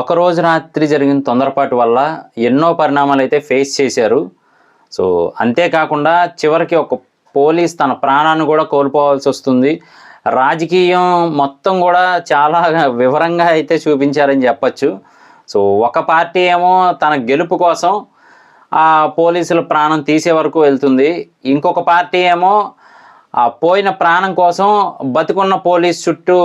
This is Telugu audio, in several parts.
ఒకరోజు రాత్రి జరిగిన తొందరపాటు వల్ల ఎన్నో పరిణామాలు అయితే ఫేస్ చేశారు. సో అంతేకాకుండా చివరికి ఒక పోలీస్ తన ప్రాణాన్ని కూడా కోల్పోవాల్సి వస్తుంది. రాజకీయం మొత్తం కూడా చాలా వివరంగా అయితే చూపించారని చెప్పచ్చు. సో ఒక పార్టీ ఏమో తన గెలుపు కోసం ఆ పోలీసుల ప్రాణం తీసే వరకు వెళ్తుంది. ఇంకొక పార్టీ ఏమో ఆ పోయిన ప్రాణం కోసం బతుకున్న పోలీస్ చుట్టూ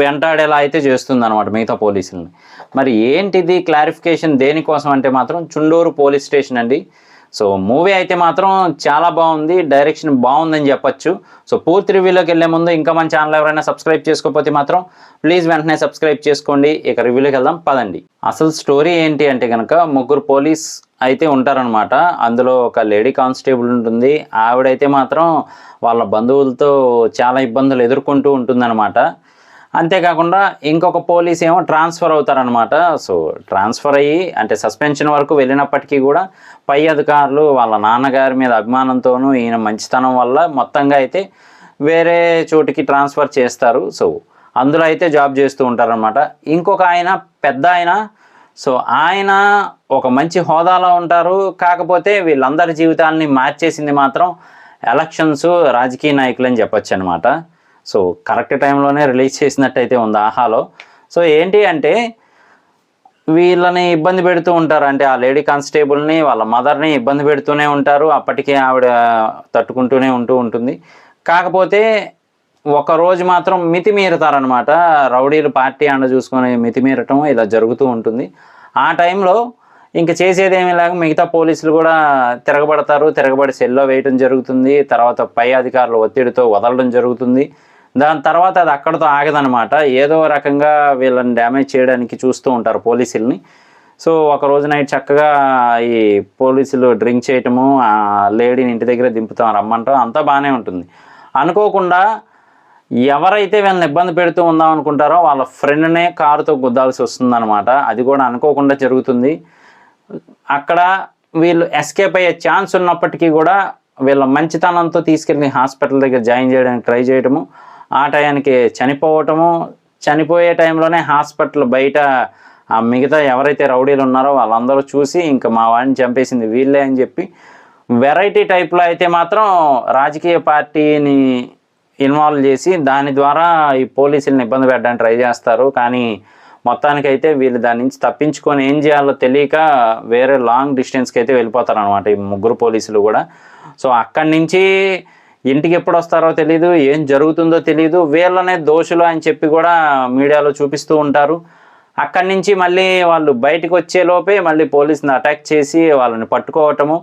వెంటాడేలా అయితే చేస్తుంది అనమాట మిగతా పోలీసులని. మరి ఏంటిది క్లారిఫికేషన్ దేనికోసం అంటే మాత్రం చుండూరు పోలీస్ స్టేషన్ అండి. సో మూవీ అయితే మాత్రం చాలా బాగుంది డైరెక్షన్ బాగుందని చెప్పొచ్చు. సో పూర్తి రివ్యూలోకి వెళ్ళే ముందు ఇంకా మన ఛానల్ ఎవరైనా సబ్స్క్రైబ్ చేసుకోకపోతే మాత్రం ప్లీజ్ వెంటనే సబ్స్క్రైబ్ చేసుకోండి. ఇక రివ్యూలోకి వెళ్దాం పదండి. అసలు స్టోరీ ఏంటి అంటే కనుక ముగ్గురు పోలీస్ అయితే ఉంటారనమాట అందులో ఒక లేడీ కానిస్టేబుల్ ఉంటుంది. ఆవిడైతే మాత్రం వాళ్ళ బంధువులతో చాలా ఇబ్బందులు ఎదుర్కొంటూ ఉంటుందన్నమాట. అంతేకాకుండా ఇంకొక పోలీస్ ఏమో ట్రాన్స్ఫర్ అవుతారనమాట సో ట్రాన్స్ఫర్ అయ్యి అంటే సస్పెన్షన్ వరకు వెళ్ళినప్పటికీ కూడా పై అధికారులు వాళ్ళ నాన్నగారి మీద అభిమానంతోనూ ఈయన మంచితనం వల్ల మొత్తంగా అయితే వేరే చోటికి ట్రాన్స్ఫర్ చేస్తారు. సో అందులో అయితే జాబ్ చేస్తూ ఉంటారనమాట ఇంకొక ఆయన పెద్ద ఆయన. సో ఆయన ఒక మంచి హోదాలో ఉంటారు. కాకపోతే వీళ్ళందరి జీవితాలని మార్చేసింది మాత్రం ఎలక్షన్స్ రాజకీయ నాయకులు అని చెప్పొచ్చు అనమాట సో కరెక్ట్ టైంలోనే రిలీజ్ చేసినట్టయితే ఉంది ఆహాలో. సో ఏంటి అంటే వీళ్ళని ఇబ్బంది పెడుతూ ఉంటారు. అంటే ఆ లేడీ కానిస్టేబుల్ని వాళ్ళ మదర్ని ఇబ్బంది పెడుతూనే ఉంటారు. అప్పటికే ఆవిడ తట్టుకుంటూనే ఉంటూ ఉంటుంది. కాకపోతే ఒక రోజు మాత్రం మితిమీరుతారనమాట రౌడీలు పార్టీ అండ చూసుకొని మితిమీరటం ఇలా జరుగుతూ ఉంటుంది. ఆ టైంలో ఇంక చేసేదేమీ లేక మిగతా పోలీసులు కూడా తిరగబడతారు. తిరగబడి సెల్లో వేయటం జరుగుతుంది. తర్వాత పై అధికారుల ఒత్తిడితో వదలడం జరుగుతుంది. దాని తర్వాత అది అక్కడతో ఆగదనమాట ఏదో రకంగా వీళ్ళని డ్యామేజ్ చేయడానికి చూస్తూ ఉంటారు పోలీసుల్ని. సో ఒక రోజు నైట్ చక్కగా ఈ పోలీసులు డ్రింక్ చేయటము ఆ లేడీని ఇంటి దగ్గర దింపుతాం రమ్మంటాం అంతా బాగానే ఉంటుంది. అనుకోకుండా ఎవరైతే వీళ్ళని ఇబ్బంది పెడుతూ ఉందాం అనుకుంటారో వాళ్ళ ఫ్రెండ్నే కారుతో గుద్దాల్సి వస్తుందన్నమాట. అది కూడా అనుకోకుండా జరుగుతుంది. అక్కడ వీళ్ళు ఎస్కేప్ అయ్యే ఛాన్స్ ఉన్నప్పటికీ కూడా వీళ్ళ మంచితనంతో తీసుకెళ్ళి హాస్పిటల్ దగ్గర జాయిన్ చేయడానికి ట్రై చేయడము ఆ టయానికి చనిపోవటము చనిపోయే టైంలోనే హాస్పిటల్ బయట ఆ మిగతా ఎవరైతే రౌడీలు ఉన్నారో వాళ్ళందరూ చూసి ఇంకా మా వాడిని చంపేసింది వీళ్ళే అని చెప్పి వెరైటీ టైప్లో అయితే మాత్రం రాజకీయ పార్టీని ఇన్వాల్వ్ చేసి దాని ద్వారా ఈ పోలీసులను ఇబ్బంది పెట్టడానికి ట్రై చేస్తారు. కానీ మొత్తానికైతే వీళ్ళు దాని నుంచి తప్పించుకొని ఏం చేయాలో తెలియక వేరే లాంగ్ డిస్టెన్స్కి అయితే వెళ్ళిపోతారు అనమాట ఈ ముగ్గురు పోలీసులు కూడా. సో అక్కడి నుంచి ఇంటికి ఎప్పుడు వస్తారో తెలియదు ఏం జరుగుతుందో తెలియదు వీళ్ళనే దోషులు అని చెప్పి కూడా మీడియాలో చూపిస్తూ ఉంటారు. అక్కడి నుంచి మళ్ళీ వాళ్ళు బయటకు వచ్చే లోపే మళ్ళీ పోలీసుని అటాక్ చేసి వాళ్ళని పట్టుకోవటము.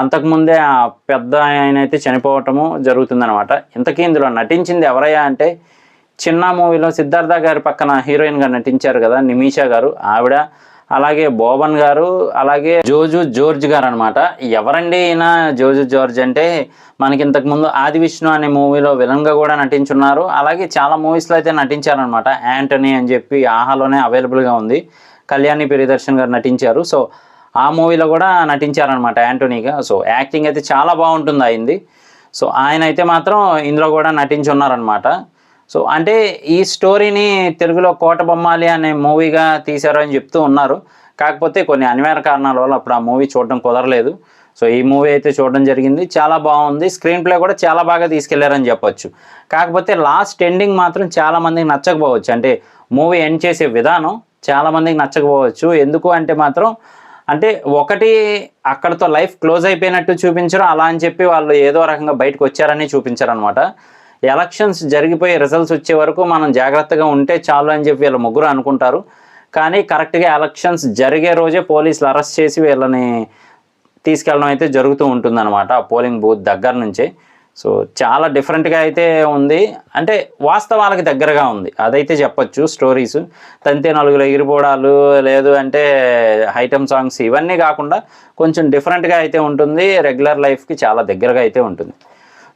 అంతకుముందే ఆ పెద్ద ఆయన అయితే చనిపోవటము జరుగుతుందనమాట ఇంతకీ ఇందులో నటించింది ఎవరయ్యా అంటే చిన్న మూవీలో సిద్ధార్థ గారి పక్కన హీరోయిన్గా నటించారు కదా నిమీషా గారు. ఆవిడ అలాగే బోబన్ గారు అలాగే జోజు జార్జ్ గారు అనమాట ఎవరండి ఈయన జోజు జార్జ్ అంటే? మనకి ఇంతకుముందు ఆది విష్ణు అనే మూవీలో విలన్గా కూడా నటించున్నారు. అలాగే చాలా మూవీస్లో అయితే నటించారనమాట యాంటనీ అని చెప్పి ఆహాలోనే అవైలబుల్గా ఉంది. కళ్యాణి ప్రియదర్శన్ గారు నటించారు. సో ఆ మూవీలో కూడా నటించారనమాట యాంటోనీగా. సో యాక్టింగ్ అయితే చాలా బాగుంటుంది అయింది. సో ఆయన అయితే మాత్రం ఇందులో కూడా నటించున్నారనమాట సో అంటే ఈ స్టోరీని తెలుగులో కోట బొమ్మాలి అనే మూవీగా తీశారు అని చెప్తూ ఉన్నారు. కాకపోతే కొన్ని అనివార్య కారణాల వల్ల అప్పుడు ఆ మూవీ చూడడం కుదరలేదు. సో ఈ మూవీ అయితే చూడడం జరిగింది. చాలా బాగుంది. స్క్రీన్ ప్లే కూడా చాలా బాగా తీసుకెళ్ళారని చెప్పొచ్చు. కాకపోతే లాస్ట్ ఎండింగ్ మాత్రం చాలా మందికి నచ్చకపోవచ్చు. అంటే మూవీ ఎండ్ చేసే విధానం చాలామందికి నచ్చకపోవచ్చు. ఎందుకు అంటే మాత్రం అంటే ఒకటి అక్కడతో లైఫ్ క్లోజ్ అయిపోయినట్టు చూపించరు. అలా అని చెప్పి వాళ్ళు ఏదో రకంగా బయటకు వచ్చారని చూపించారు అనమాట ఎలక్షన్స్ జరిగిపోయి రిజల్ట్స్ వచ్చే వరకు మనం జాగ్రత్తగా ఉంటే చాలు అని చెప్పి వీళ్ళ ముగ్గురు అనుకుంటారు. కానీ కరెక్ట్గా ఎలక్షన్స్ జరిగే రోజే పోలీసులు అరెస్ట్ చేసి వీళ్ళని తీసుకెళ్ళడం అయితే జరుగుతూ ఉంటుందన్నమాట ఆ పోలింగ్ బూత్ దగ్గర నుంచే. సో చాలా డిఫరెంట్గా అయితే ఉంది. అంటే వాస్తవాలకు దగ్గరగా ఉంది. అదైతే చెప్పొచ్చు స్టోరీస్ తంతే నలుగురు ఎగిరిపోవడాలు లేదు అంటే ఐటమ్ సాంగ్స్ ఇవన్నీ కాకుండా కొంచెం డిఫరెంట్గా అయితే ఉంటుంది. రెగ్యులర్ లైఫ్కి చాలా దగ్గరగా అయితే ఉంటుంది.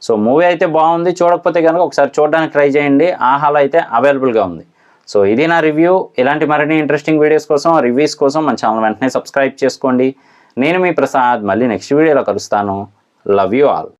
సో మూవీ అయితే బాగుంది. చూడకపోతే కనుక ఒకసారి చూడడానికి ట్రై చేయండి. ఆహాలో అయితే అవైలబుల్గా ఉంది. సో ఇది నా రివ్యూ. ఇలాంటి మరిన్ని ఇంట్రెస్టింగ్ వీడియోస్ కోసం రివ్యూస్ కోసం మన ఛానల్ వెంటనే సబ్స్క్రైబ్ చేసుకోండి. నేను మీ ప్రసాద్. మళ్ళీ నెక్స్ట్ వీడియోలో కలుస్తాను. Love you all